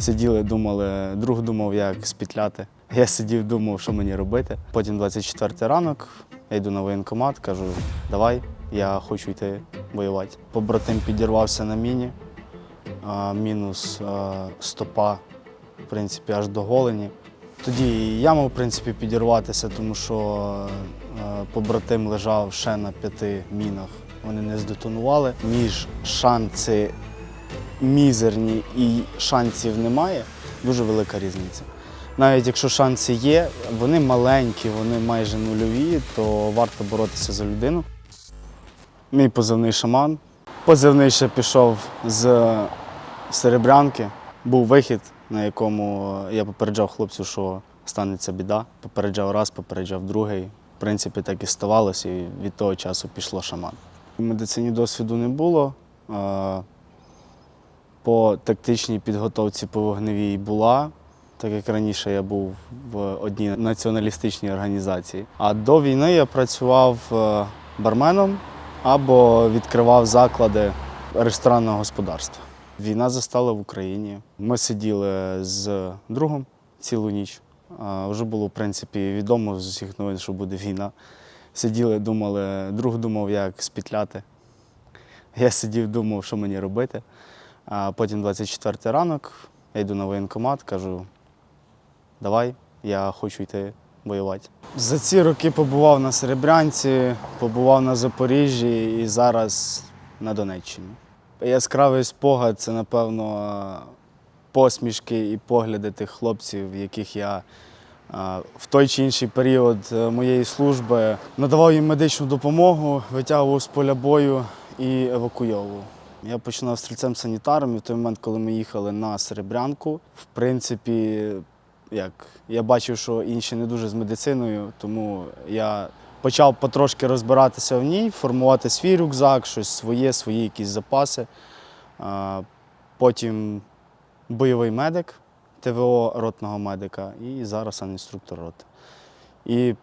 Сиділи, думали, друг думав, як спітляти. Я сидів, думав, що мені робити. Потім 24 ранок, я йду на воєнкомат, кажу, давай, я хочу йти воювати. Побратим підірвався на міні, а, мінус а, стопа, в принципі, аж до голені. Тоді я мав в принципі підірватися, тому що е, побратим лежав ще на п'яти мінах. Вони не здетонували. Між шанси мізерні і шансів немає, дуже велика різниця. Навіть якщо шанси є, вони маленькі, вони майже нульові, то варто боротися за людину. Мій позивний шаман. Позивний ще пішов з Серебрянки. Був вихід, на якому я попереджав хлопців, що станеться біда. Попереджав раз, попереджав другий. В принципі, так і ставалося, і від того часу пішло шаман. У медицині досвіду не було. По тактичній підготовці по вогневій була, так як раніше я був в одній націоналістичній організації. А до війни я працював е, барменом або відкривав заклади ресторанного господарства. Війна застала в Україні. Ми сиділи з другом цілу ніч. Вже було, в принципі, відомо з усіх новин, що буде війна. Сиділи, думали, друг думав, як спітляти. Я сидів, думав, що мені робити. А потім 24 ранок, я йду на воєнкомат, кажу, давай, я хочу йти воювати. За ці роки побував на Серебрянці, побував на Запоріжжі і зараз на Донеччині. Яскравий спогад це, напевно, посмішки і погляди тих хлопців, яких я в той чи інший період е, моєї служби надавав їм медичну допомогу, витягував з поля бою і евакуйовував. Я починав стрільцем санітаром, і в той момент, коли ми їхали на Серебрянку, в принципі, як я бачив, що інші не дуже з медициною, тому я почав потрошки розбиратися в ній, формувати свій рюкзак, щось своє, свої якісь запаси. Потім бойовий медик, ТВО ротного медика, і зараз інструктор роти. І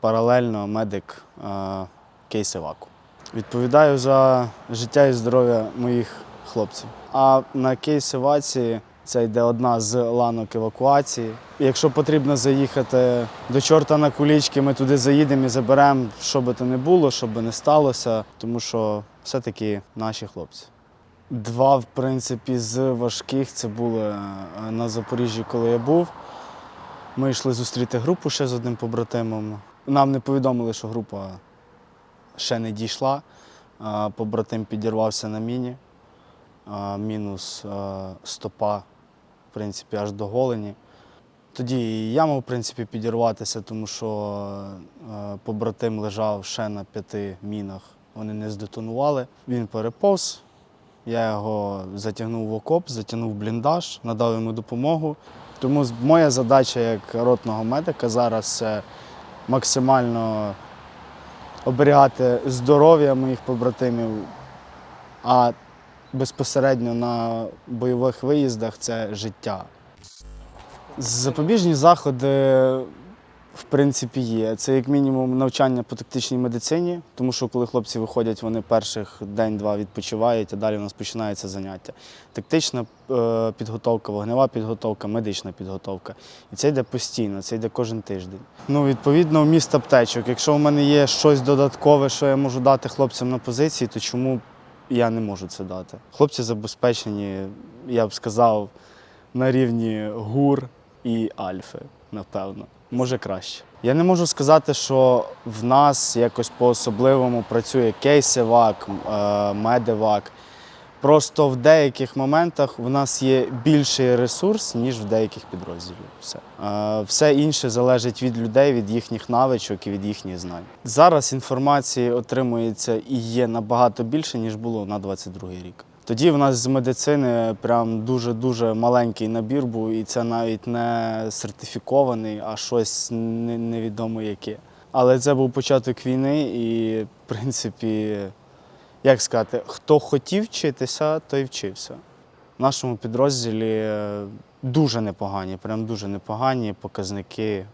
паралельно медик а, кейс еваку. Відповідаю за життя і здоров'я моїх хлопців. А на кейс евації це йде одна з ланок евакуації. Якщо потрібно заїхати до чорта на кулічки, ми туди заїдемо і заберемо, що би то не було, що би не сталося, тому що все-таки наші хлопці. Два, в принципі, з важких це були е, на Запоріжжі, коли я був. Ми йшли зустріти групу ще з одним побратимом. Нам не повідомили, що група ще не дійшла. Побратим підірвався на міні. Мінус стопа, в принципі, аж до голені. Тоді я мав, в принципі, підірватися, тому що е, побратим лежав ще на п'яти мінах. Вони не здетонували. Він переповз. Я його затягнув в окоп, затягнув бліндаж, надав йому допомогу. Тому моя задача як ротного медика зараз це максимально оберігати здоров'я моїх побратимів, а безпосередньо на бойових виїздах це життя. Запобіжні заходи, в принципі, є. Це як мінімум навчання по тактичній медицині, тому що коли хлопці виходять, вони перших день-два відпочивають, а далі у нас починається заняття. Тактична е, підготовка, вогнева підготовка, медична підготовка. І це йде постійно, це йде кожен тиждень. Ну, відповідно, вміст аптечок. Якщо в мене є щось додаткове, що я можу дати хлопцям на позиції, то чому я не можу це дати? Хлопці забезпечені, я б сказав, на рівні гур і альфи, напевно. Може краще. Я не можу сказати, що в нас якось по-особливому працює кейсевак, е, медевак. Просто в деяких моментах в нас є більший ресурс, ніж в деяких підрозділів. Все. Е, Все інше залежить від людей, від їхніх навичок і від їхніх знань. Зараз інформації отримується і є набагато більше, ніж було на 22-й рік. Тоді в нас з медицини прям дуже-дуже маленький набір був, і це навіть не сертифікований, а щось невідомо яке. Але це був початок війни, і, в принципі, як сказати, хто хотів вчитися, той вчився. В нашому підрозділі е, дуже непогані, прям дуже непогані показники е,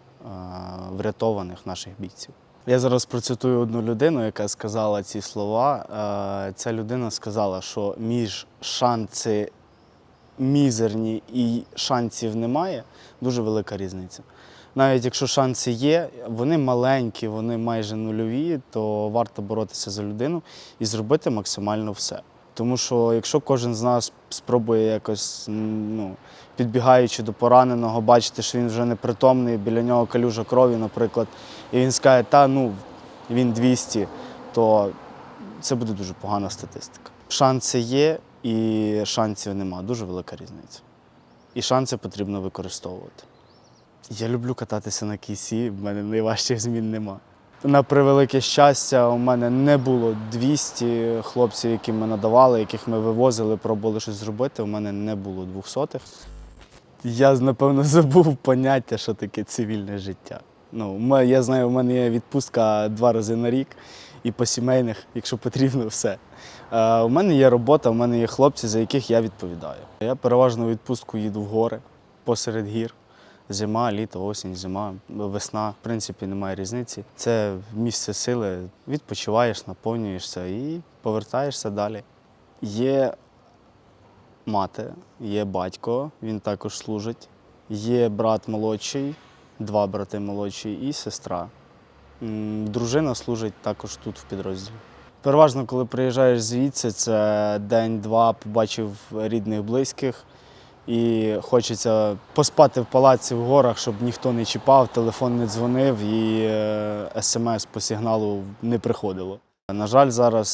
врятованих наших бійців. Я зараз процитую одну людину, яка сказала ці слова. Е, Ця людина сказала, що між шанси мізерні і шансів немає, дуже велика різниця. Навіть якщо шанси є, вони маленькі, вони майже нульові, то варто боротися за людину і зробити максимально все. Тому що якщо кожен з нас спробує якось, ну, підбігаючи до пораненого, бачити, що він вже непритомний, біля нього калюжа крові, наприклад, і він скаже, та ну він 200, то це буде дуже погана статистика. Шанси є і шансів нема. Дуже велика різниця. І шанси потрібно використовувати. Я люблю кататися на кійсі, в мене найважчих змін нема. На превелике щастя, у мене не було 200 хлопців, які ми надавали, яких ми вивозили, пробували щось зробити. У мене не було 200 Я, напевно, забув поняття, що таке цивільне життя. Ну, я знаю, у мене є відпустка два рази на рік і по сімейних, якщо потрібно, все. Е, у мене є робота, у мене є хлопці, за яких я відповідаю. Я переважно у відпустку їду в гори посеред гір. Зима, літо, осінь, зима, весна. В принципі, немає різниці. Це місце сили. Відпочиваєш, наповнюєшся і повертаєшся далі. Є мати, є батько, він також служить. Є брат молодший, два брати молодші і сестра. Дружина служить також тут в підрозділі. Переважно, коли приїжджаєш звідси, це день-два, побачив рідних, близьких. І хочеться поспати в палаці в горах, щоб ніхто не чіпав, телефон не дзвонив і е, смс по сигналу не приходило. На жаль, зараз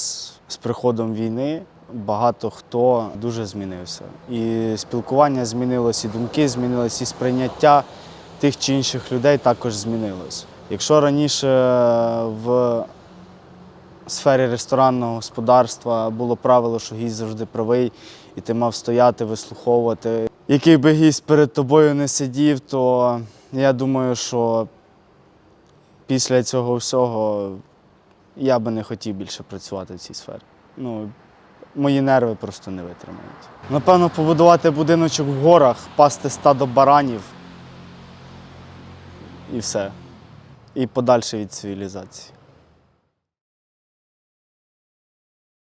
з приходом війни багато хто дуже змінився. І спілкування змінилось, і думки змінились, і сприйняття тих чи інших людей також змінилось. Якщо раніше в сфері ресторанного господарства було правило, що гість завжди правий, і ти мав стояти, вислуховувати. Який би гість перед тобою не сидів, то я думаю, що після цього всього я би не хотів більше працювати в цій сфері. Ну, мої нерви просто не витримають. Напевно, побудувати будиночок в горах, пасти стадо баранів і все. І подальше від цивілізації.